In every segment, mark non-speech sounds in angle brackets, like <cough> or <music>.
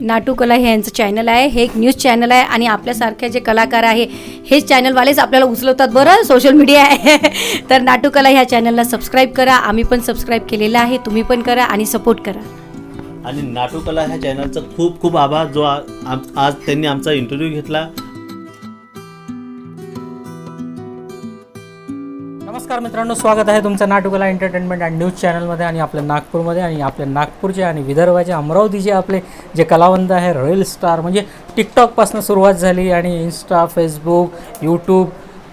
नाटू कला हे यांचं चॅनल आहे. हे एक न्यूज चॅनल आहे आणि आपल्यासारखे जे कलाकार आहे हे चॅनलवालेच आपल्याला उचलवतात बरं. सोशल मीडिया आहे. <laughs> तर नाटू कला ह्या चॅनलला सबस्क्राईब करा. आम्ही पण सबस्क्राईब केलेलं आहे. तुम्ही पण करा आणि सपोर्ट करा. आणि नाटूकला ह्या चॅनलचा खूप खूप आभार. जो आ- आज त्यांनी आमचा इंटरव्ह्यू घेतला. नमस्कार मित्रांनो स्वागत आहे तुमचं नाटुकला एंटरटेनमेंट अँड न्यूज चॅनलमध्ये आणि आपल्या नागपूरमध्ये आणि आपल्या नागपूरचे आणि विदर्भाचे अमरावतीचे आपले जे कलावंत आहे रील स्टार म्हणजे टिकटॉकपासून सुरुवात झाली आणि इन्स्टा फेसबुक यूट्यूब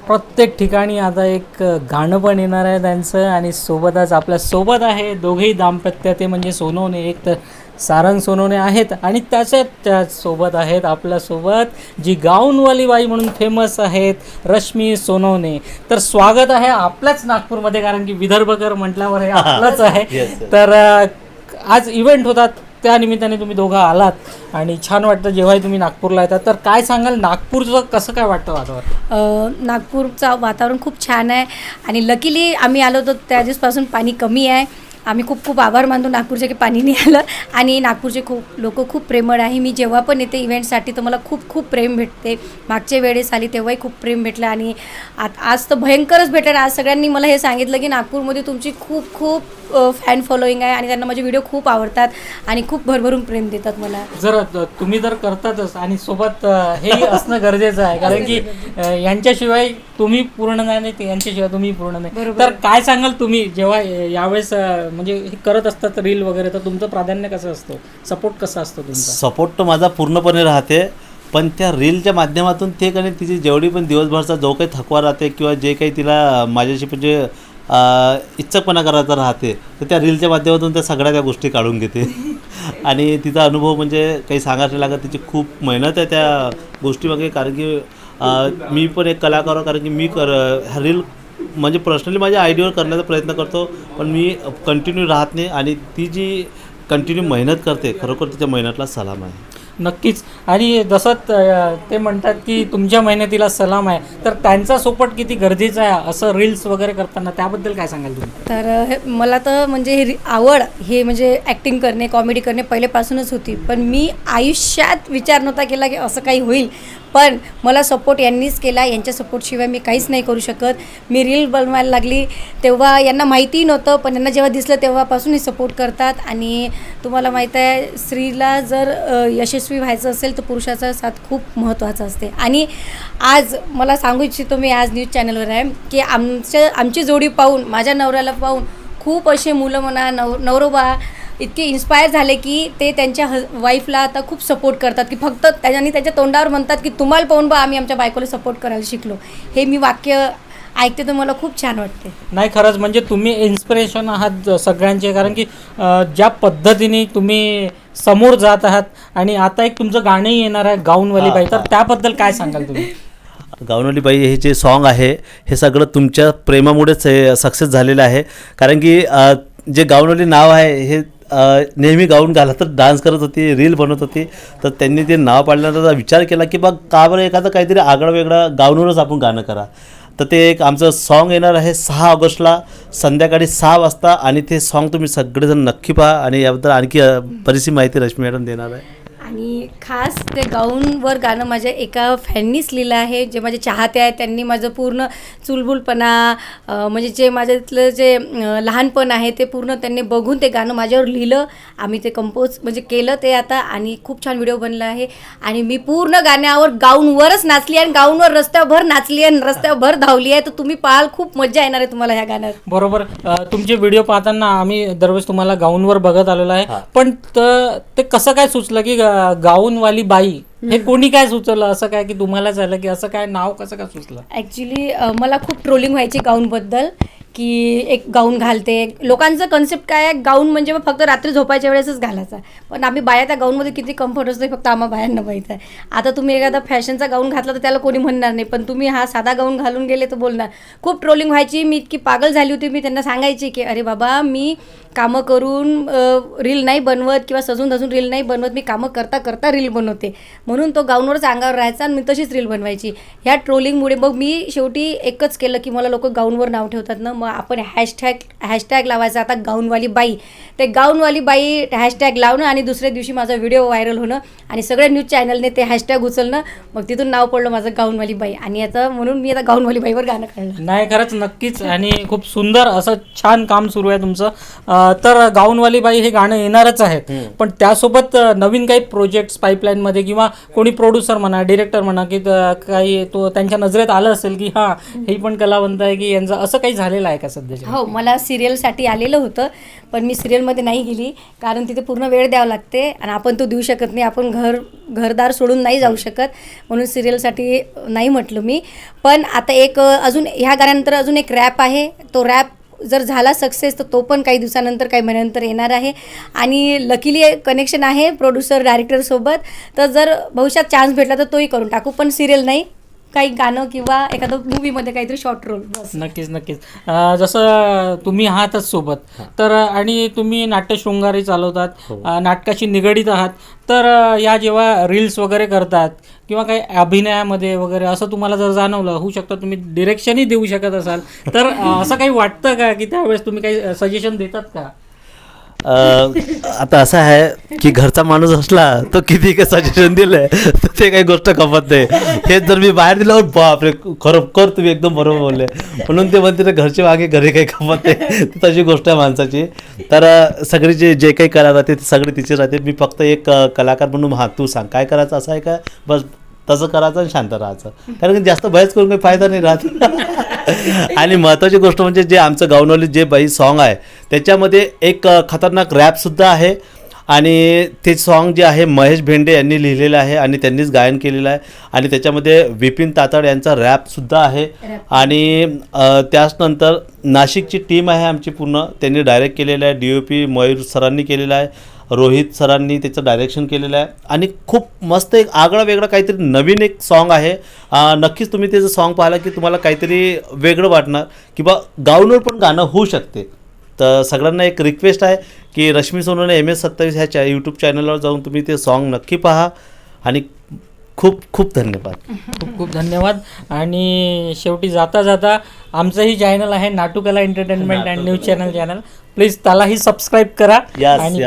प्रत्येक ठिकाणी आता एक गाणं पण येणार आहे त्यांचं आणि सोबतच आपल्यासोबत आहे दोघेही दाम्पत्य ते म्हणजे सोनवणे एक तर सारंग सोनवणे आहेत आणि त्याच्यात त्याच सोबत आहेत आपल्यासोबत जी गाऊनवाली बाई म्हणून फेमस आहेत रश्मी सोनवणे. तर स्वागत आहे आपल्याच नागपूरमध्ये कारण की विदर्भकर म्हटल्यावर हे आपलंच आहे. तर आज इव्हेंट होतात त्या निमित्ताने तुम्ही दोघं आलात आणि छान वाटतं जेव्हाही तुम्ही नागपूरला येतात. तर काय सांगाल नागपूरचं कसं काय वाटतं वातावरण? नागपूरचं वातावरण खूप छान आहे आणि लकीली आम्ही आलो होतो त्या दिवसपासून पाणी कमी आहे. आम्ही खूप खूप आभार मानतो नागपूरचे की पाणी नाही आलं आणि नागपूरचे खूप लोक खूप प्रेमळ आहे. मी जेव्हा पण येते इव्हेंटसाठी तर मला खूप खूप प्रेम भेटते. मागच्या वेळेस आली तेव्हाही खूप प्रेम भेटलं आणि आत आज तर भयंकरच भेटेल आज सगळ्यांनी मला हे सांगितलं की नागपूरमध्ये तुमची खूप खूप फॅन फॉलोईंग आहे आणि त्यांना माझे व्हिडिओ खूप आवडतात आणि खूप भरभरून प्रेम देतात मला. जर तुम्ही जर करतातच आणि सोबत हे असणं गरजेचं आहे. कारण की यांच्याशिवाय तुम्ही पूर्ण नाही यांच्याशिवाय तुम्ही पूर्ण नाही. बरोबर. तर काय सांगाल तुम्ही? जेव्हा यावेळेस म्हणजे हे करत असतात रील वगैरे तर तुमचं प्राधान्य कसं असतं? सपोर्ट कसा असतो तुमचा? सपोर्ट तर माझा पूर्णपणे राहते पण त्या रीलच्या माध्यमातून ते काही तिची जेवढी पण दिवसभरचा जो काही थकवा राहते किंवा जे काही तिला माझ्याशी म्हणजे इच्छकपणा करायचा राहते तर त्या रीलच्या माध्यमातून त्या सगळ्या त्या गोष्टी काढून घेते. <laughs> आणि तिचा अनुभव म्हणजे काही सांगायला लागत तिची खूप मेहनत आहे त्या गोष्टीमागे कारण की मी पण एक कलाकार कारण की मी कर रील म्हणजे पर्सनली माझ्या आयडीवर करण्याचा प्रयत्न करतो पण मी कंटिन्यू राहत नाही आणि ती जी कंटिन्यू मेहनत करते खरोखर तिच्या मेहनतला सलाम आहे. नक्कीच. आणि जसं ते म्हणतात की तुमच्या मेहनतीला सलाम आहे. तर त्यांचा सपोर्ट किती गरजेचा आहे असं रील्स वगैरे करताना त्याबद्दल काय सांगाल तुम्ही? तर हे मला तर म्हणजे हे आवड हे म्हणजे ॲक्टिंग करणे कॉमेडी करणे पहिलेपासूनच होती. पण मी आयुष्यात विचार नव्हता केला की असं काही होईल. पण मला सपोर्ट यांनीच केला. यांच्या सपोर्टशिवाय मी काहीच नाही करू शकत. मी रील बनवायला लागली. तेव्हा यांना माहितीही नव्हतं पण यांना जेव्हा दिसलं तेव्हापासून हे सपोर्ट करतात. आणि तुम्हाला माहीत आहे स्त्रीला जर यशस्वी यशस्वी व्हायचं असेल तर पुरुषाचा साथ खूप महत्त्वाचा असते. आणि आज मला सांगू इच्छितो मी आज न्यूज चॅनलवर आहे की आमच्या आमची जोडी पाहून माझ्या नवऱ्याला पाहून खूप असे मुलं म्हणा नव नवरोबा इतके इन्स्पायर झाले की ते त्यांच्या ह वाईफला आता खूप सपोर्ट करतात की फक्त त्याच्यानी त्याच्या तोंडावर म्हणतात की तुम्हाला पाहून बा आम्ही आमच्या बायकोला सपोर्ट करायला शिकलो. हे मी वाक्य ऐकते तर मला खूप छान वाटते. नाही खरंच म्हणजे तुम्ही इन्स्पिरेशन आहात सगळ्यांचे कारण की ज्या पद्धतीने तुम्ही समोर जात आहात आणि आता एक तुमचं गाणंही येणार आहे गाऊनवाली बाई. तर त्याबद्दल काय सांगाल तुम्ही? <laughs> गावनवली बाई हे जे सॉन्ग आहे हे सगळं तुमच्या प्रेमामुळेच हे सक्सेस झालेलं आहे. कारण की अ, जे गावनवली नाव आहे हे अ, नेहमी गाऊन घालत तर डान्स करत होती रील बनवत होती. तर त्यांनी ते नाव पाडल्यानंतर विचार केला की बघ का बरं एखादं काहीतरी आगळं वेगळं गाऊनवरच आपण गाणं करा. तर ते एक आमचं सॉन्ग येणार आहे सहा ऑगस्टला संध्याकाळी सहा वाजता. आणि ते सॉन्ग तुम्ही सगळेजण नक्की पहा. आणि याबद्दल आणखी बरीचशी माहिती रश्मी मॅडम देणार आहे. आणि खास ते गाऊनवर गाणं माझ्या एका फॅननीच लिहिलं आहे. जे माझे चाहते आहेत त्यांनी माझं पूर्ण चुलबुलपणा म्हणजे जे माझ्यातलं जे लहानपण आहे ते पूर्ण त्यांनी बघून ते गाणं माझ्यावर लिहिलं. आम्ही ते कंपोज म्हणजे केलं ते आता आणि खूप छान व्हिडिओ बनला आहे. आणि मी पूर्ण गाण्यावर गाऊनवरच नाचली आहे आणि गाऊनवर रस्त्यावर नाचली आहे आणि रस्त्यावर धावली आहे. तर तुम्ही पाहाल खूप मजा येणार आहे तुम्हाला ह्या गाण्यात. बरोबर. तुमचे व्हिडिओ पाहताना आम्ही दरवेळेस तुम्हाला गाऊनवर बघत आलेलो आहे. पण त- ते कसं काय सुचलं की गा- गाऊनवाली बाई हे कोणी काय सुचवलं? असं काय की तुम्हालाच आलं की असं काय नाव कसं काय सुचलं? ॲक्च्युली मला खूप ट्रोलिंग व्हायची गाऊनबद्दल. की एक गाऊन घालते. लोकांचं कन्सेप्ट काय आहे? गाऊन म्हणजे मग फक्त रात्री झोपायच्या वेळेसच घालायचा. पण आम्ही बाया त्या गाऊनमध्ये किती कम्फर्ट असतो फक्त आम्हा बायांना माहीत आहे. आता तुम्ही एखादा फॅशनचा गाऊन घातला तर त्याला कोणी म्हणणार नाही. पण तुम्ही हा साधा गाऊन घालून गेले तर बोलणार. खूप ट्रोलिंग व्हायची. मी इतकी पागल झाली होती. मी त्यांना सांगायची की अरे बाबा मी कामं करून रील नाही बनवत किंवा सजून धजून रील नाही बनवत. मी कामं करता करता रील बनवते. म्हणून तो गाऊनवरच अंगावर राहायचा आणि मी तशीच रील बनवायची. ह्या ट्रोलिंगमुळे मग मी शेवटी एकच केलं की मला लोक गाऊनवर नाव ठेवतात ना. मग आपण हॅशटॅग हॅशटॅग लावायचा. आता गाऊनवाली बाई. ते गाऊनवाली बाई हॅशटॅग लावणं आणि दुसऱ्या दिवशी माझा व्हिडिओ व्हायरल होणं आणि सगळ्या न्यूज चॅनलने ते हॅशटॅग उचलणं. मग तिथून नाव पडलं माझं गाऊनवाली बाई. आणि आता म्हणून मी आता गाऊनवाली बाईवर गाणं काढलं नाही खरंच नक्कीच. आणि खूप सुंदर असं छान काम सुरू आहे तुमचं. तर गाऊनवाली बाई हे गाणं येणारच आहे. पण त्यासोबत नवीन काही प्रोजेक्ट्स पाईपलाईनमध्ये किंवा कोणी प्रोड्युसर म्हणा डिरेक्टर म्हणा की काही तो त्यांच्या नजरेत आलं असेल की हां ही पण कलावंत आहे की यांचं असं काही झालेलं आहे. का सध्याच्या हो मला सिरियलसाठी आलेलं होतं पण मी सिरियलमध्ये नाही गेली कारण तिथे पूर्ण वेळ द्यावा लागते आणि आपण तो देऊ शकत नाही. आपण घर घरदार सोडून नाही जाऊ शकत म्हणून सिरियलसाठी नाही म्हटलं मी. पण आता एक अजून ह्या गाण्यानंतर अजून एक रॅप आहे. तो रॅप जर झाला सक्सेस तर तो पण काही दिवसानंतर काही महिन्यानंतर येणार आहे. आणि लकीली कनेक्शन आहे प्रोड्युसर डायरेक्टरसोबत तर जर भविष्यात चान्स भेटला तर तोही करून टाकू पण सिरियल नाही. काही गाणं किंवा एखादं मूवीमध्ये काहीतरी शॉर्ट रोल बस. नक्कीच नक्कीच. अं, जसं तुम्ही आहातच सोबत तर आणि तुम्ही नाट्यशृंगारी चालवतात अं, नाटकाशी निगडीत आहात तर अं, या जेव्हा रील्स वगैरे करतात किंवा काही अभिनयामध्ये वगैरे असं तुम्हाला जर जाणवलं होऊ शकतं तुम्ही डिरेक्शनही देऊ शकत असाल तर अं, असं काही वाटतं का की त्यावेळेस तुम्ही काही सजेशन देतात का? आता असं आहे की घरचा माणूस असला तो किती काय सजेशन दिलंय तर ते काही गोष्ट खपत नाही. हेच जर मी बाहेर दिलं बापरे खरोखर तुम्ही एकदम बरोबर बोलले. म्हणून ते म्हणते ना घरचे मागे घरी काही कमत नाही. तशी गोष्ट आहे माणसाची. तर सगळी जे जे काही कला राहते ते सगळी तिची राहते. मी फक्त एक कलाकार म्हणून हा तू सांग. काय करायचं असं आहे का? बस तसं करायचं आणि शांत राहायचं. कारण की जास्त बहस करून काही फायदा नाही राहत. आणि महत्त्वाची गोष्ट म्हणजे जे आमचं गावनवली जे बाई सॉन्ग आहे त्याच्यामध्ये एक खतरनाक रॅपसुद्धा आहे. आणि ते सॉन्ग जे आहे महेश भेंडे यांनी लिहिलेलं आहे आणि त्यांनीच गायन केलेलं आहे. आणि त्याच्यामध्ये विपिन तातड यांचा रॅपसुद्धा आहे. आणि त्याचनंतर नाशिकची टीम आहे आमची पूर्ण. त्यांनी डायरेक्ट केलेलं आहे. डी ओ पी मयूर सरांनी केलेलं आहे. रोहित सरांनी त्याचं डायरेक्शन केलेलं आहे. आणि खूप मस्त एक आगळं वेगळं काहीतरी नवीन एक सॉन्ग आहे. नक्कीच तुम्ही त्याचं सॉन्ग पाहिलं की तुम्हाला काहीतरी वेगळं वाटणार किंवा गाऊनवर पण गाणं होऊ शकते. तर सगळ्यांना एक रिक्वेस्ट आहे की रश्मी सोनवणे एम एस सत्तावीस ह्या चॅ यूट्यूब चॅनलवर जाऊन तुम्ही ते सॉन्ग नक्की पहा. आणि खूप खूप धन्यवाद. खूप खूप धन्यवाद. आणि शेवटी जाता जाता आमचंही चॅनल आहे Natukala entertainment and news channel channel please त्यालाही सबस्क्राईब करा. आणि.